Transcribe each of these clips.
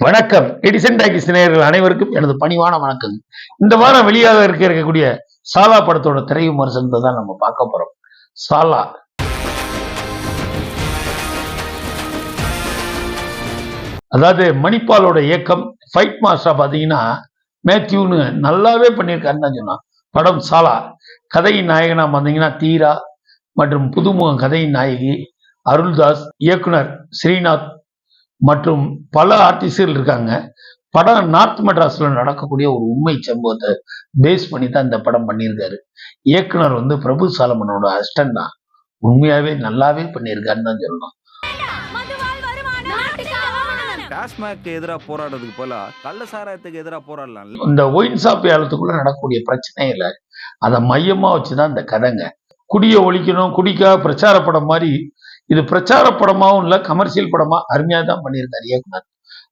வணக்கம். Edison talkies நேயர்கள் அனைவருக்கும் எனது பணிவான வணக்கம். இந்த வாரம் வெளியாக இருக்க இருக்கக்கூடிய சாலா படத்தோட திரை விமர்சனத்தை தான் நம்ம பார்க்க போறோம். சாலா. அதாவது மணிப்பாலோட இயக்கம் ஃபைட் மாஸ்டரா பாத்தீங்கன்னா மேத்யூன்னு நல்லாவே பண்ணியிருக்காருன்னு தான் சொன்னான். படம் சாலா. கதையின் நாயகனா பார்த்தீங்கன்னா தீரா மற்றும் புதுமுகம் கதையின் நாயகி அருள்தாஸ் இயக்குனர் ஸ்ரீநாத் மற்றும் பல ஆர்டிஸ்டுகள் இருக்காங்க. படம் நார்த் மெட்ராஸ்ல நடக்கக்கூடிய ஒரு உண்மை சம்பவத்தை பேஸ் பண்ணி தான் இந்த படம் பண்ணியிருக்காரு. இயக்குனர் வந்து பிரபு சாலமனோட அஸ்டன் தான். உண்மையாவே நல்லாவே பண்ணியிருக்காருன்னு தான் சொல்லணும். டாஸ்மாக் எதிராக போராடுறதுக்கு போல கள்ள சாராயத்துக்கு எதிராக போராடலாம் இந்த ஒயின் ஷாப் ஏலத்துக்குள்ள நடக்கக்கூடிய பிரச்சனையில அதை மையமா வச்சுதான் இந்த கதைங்க. குடியை ஒழிக்கணும் குடிக்காக பிரச்சார படம் மாதிரி இது பிரச்சார படமாவும் இல்ல கமர்ஷியல் படமா அருமையா தான் பண்ணியிருக்காரு இயக்குனர்.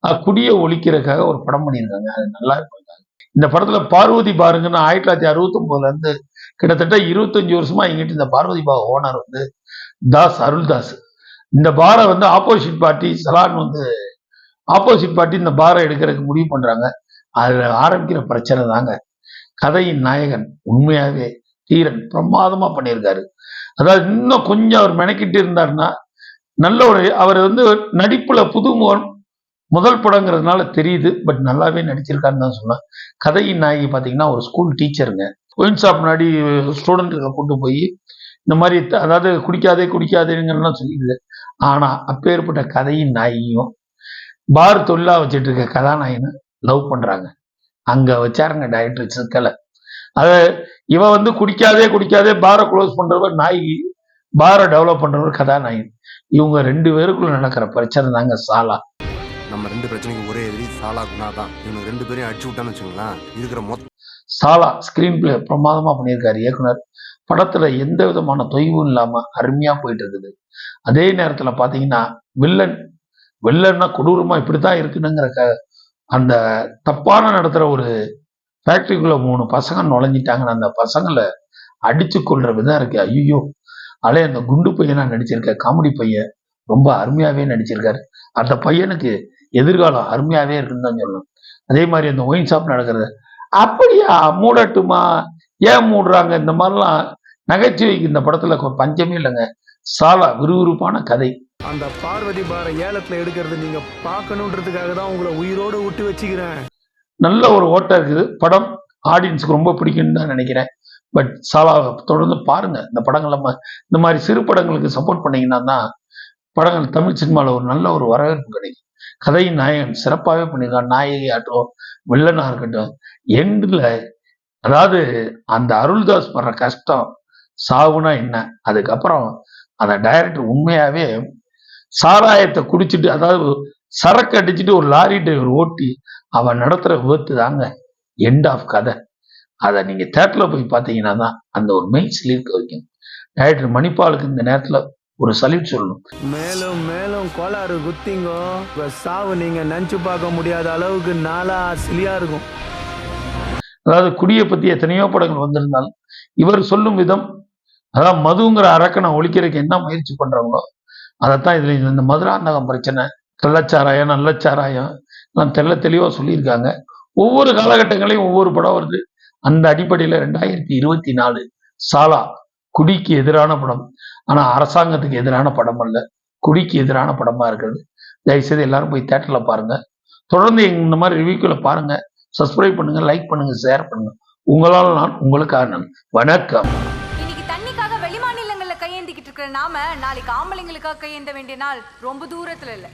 அஹ் குடியை ஒழிக்கிறதுக்காக ஒரு படம் பண்ணியிருக்காங்க அது நல்லா பண்ணிருக்காங்க இந்த படத்துல பார்வதி பாருங்கன்னு ஆயிரத்தி தொள்ளாயிரத்தி அறுபத்தி ஒன்பதுல இருந்து கிட்டத்தட்ட இருபத்தஞ்சு வருஷமா எங்கிட்ட இந்த பார்வதி பா ஓனர் வந்து தாஸ் அருள்தாஸ். இந்த பாரை வந்து ஆப்போசிட் பார்ட்டி சலான் வந்து ஆப்போசிட் பார்ட்டி இந்த பாரை எடுக்கிறதுக்கு முடிவு பண்றாங்க. அதுல ஆரம்பிக்கிற பிரச்சனை தாங்க. கதையின் நாயகன் உண்மையாகவே தீரன் பிரமாதமா பண்ணியிருக்காரு. அதாவது இன்னும் கொஞ்சம் அவர் மெனக்கிட்டு இருந்தாருன்னா நல்ல ஒரு அவர் வந்து நடிப்புல புதுமுகம் முதல் படங்கிறதுனால தெரியுது. பட் நல்லாவே நடிச்சிருக்காருன்னு தான் சொன்னேன் கதையின் நாயகி பார்த்தீங்கன்னா ஒரு ஸ்கூல் டீச்சருங்க. ஒயின் ஷாப் முன்னாடி ஸ்டூடெண்ட்டுகளை கொண்டு போய் இந்த மாதிரி அதாவது குடிக்காதே குடிக்காதேங்கலாம் சொல்லிடுது ஆனா அப்பேற்பட்ட கதையின் நாயகியும் பார் தொழிலா வச்சுட்டு இருக்க கதாநாயகனை லவ் பண்றாங்க. அங்க வச்சாருங்க டைரக்டர் சிக்கலை அது இவ வந்து குடிக்காதே குடிக்காதே பாரை க்ளோஸ் பண்றவர் நாயகி பாரை டெவலப் பண்றவர் கதாநாயகன். இவங்க ரெண்டு பேருக்குள்ள நடக்கிற பிரச்சனை தாங்க சாலா. நம்ம ரெண்டு பிரச்சனைக்கு ஒரே எதிரி சாலா குணா தான் இவனுக்கு ரெண்டு பேரையும் அடிச்சு விட்டான்னு வச்சுங்களேன் இருக்கிற மொத்த சாலா ஸ்கிரீன் பிளே பிரமாதமா பண்ணியிருக்காரு இயக்குனர். படத்துல எந்த விதமான தொய்வும் இல்லாம அருமையா போயிட்டு இருக்குது. அதே நேரத்துல பாத்தீங்கன்னா வில்லன் வில்லன்னா கொடூரமா இப்படித்தான் இருக்குனுங்கிற க- அந்த தப்பான நடத்துற ஒரு ஃபேக்டரிக்குள்ள மூணு பசங்க நுழைஞ்சிட்டாங்கன்னு அந்த பசங்களை அடிச்சு கொள்ற விதம் இருக்கு. ஐயோ அலே அந்த குண்டு பையனா நடிச்சிருக்க காமெடி பையன். ரொம்ப அருமையாவே நடிச்சிருக்காரு. அந்த பையனுக்கு எதிர்காலம் அருமையாவே இருக்குன்னு தான் சொல்லணும். அதே மாதிரி அந்த ஒயின் ஷாப் நடக்கிறது. அப்படியா? மூடட்டுமா? ஏன் மூடுறாங்க? இந்த மாதிரிலாம் நகைச்சுவைக்கு இந்த படத்துல பஞ்சமே இல்லைங்க. சாலா விறுவிறுப்பான கதை. அந்த பார்வதி பாரை ஏலத்துல எடுக்கிறது நீங்க பார்க்கணுன்றதுக்காக தான் உங்களை உயிரோட விட்டு வச்சுக்கிறேன். நல்ல ஒரு ஓட்டம் இருக்குது. படம் ஆடியன்ஸுக்கு ரொம்ப பிடிக்கும்னு தான் நினைக்கிறேன். பட் சாலாவை தொடர்ந்து பாருங்க. இந்த படங்கள் நம்ம இந்த மாதிரி சிறு படங்களுக்கு சப்போர்ட் பண்ணீங்கன்னா தான் படங்கள் தமிழ் சினிமாவில் ஒரு நல்ல ஒரு வரவேற்பு கிடைக்கும். கதையின் நாயகன் சிறப்பாகவே பண்ணியிருக்கான். நாயகி ஆகட்டும் வில்லனா இருக்கட்டும். எண்டில் அதாவது அந்த அருள்தாஸ் படுற கஷ்டம் சாவுனா என்ன? அதுக்கப்புறம் அந்த டைரக்டர் உண்மையாவே சாராயத்தை குடிச்சிட்டு அதாவது சரக்கு அடிச்சிட்டு ஒரு லாரி டிரைவர் ஓட்டி அவன் நடத்துற விபத்து தாங்க எண்ட் ஆஃப் கதை. அதை நீங்க தேட்டர்ல போய் பார்த்தீங்கன்னா தான் அந்த ஒரு மெய் சிலிர்க்க வைக்கும். டைரக்டர் மணிப்பாலுக்கு இந்த நேரத்துல ஒரு சல்யூட் சொல்லணும். மேலும் மேலும் கோளாறு குத்திங்கோ. சாவு நீங்க நினைச்சு பார்க்க முடியாத அளவுக்கு நாளா சிலியா இருக்கும். அதாவது குடியை பத்தி எத்தனையோ படங்கள் வந்திருந்தாலும் இவர் சொல்லும் விதம் அதாவது மதுங்கிற அரக்கனை ஒழிக்கிறதுக்கு என்ன முயற்சி பண்றாங்களோ அதைத்தான் இதுல இந்த மதுராந்தகம் பிரச்சனை கள்ளச்சாராயம் நல்லச்சாராயம் எல்லாம் தெள்ள தெளிவாக சொல்லியிருக்காங்க. ஒவ்வொரு காலகட்டங்களையும் ஒவ்வொரு படம் வருது. அந்த அடிப்படையில ரெண்டாயிரத்தி இருபத்தி நாலு சாலா குடிக்கு எதிரான படம். ஆனா அரசாங்கத்துக்கு எதிரான படம் அல்ல. குடிக்கு எதிரான படமா இருக்கிறது. தயவுசெய்து எல்லாரும் போய் தேட்டர்ல பாருங்க. தொடர்ந்து இந்த மாதிரி ரிவ்யூக்களை பாருங்க. சப்ஸ்கிரைப் பண்ணுங்க லைக் பண்ணுங்க ஷேர் பண்ணுங்க. உங்களால் நான் உங்களுக்காக நான் வணக்கம். இருக்கிற நாம நாளைக்கு ஆம்பளைங்களுக்காக கையேந்த வேண்டிய நாள் ரொம்ப தூரத்துல இல்லை.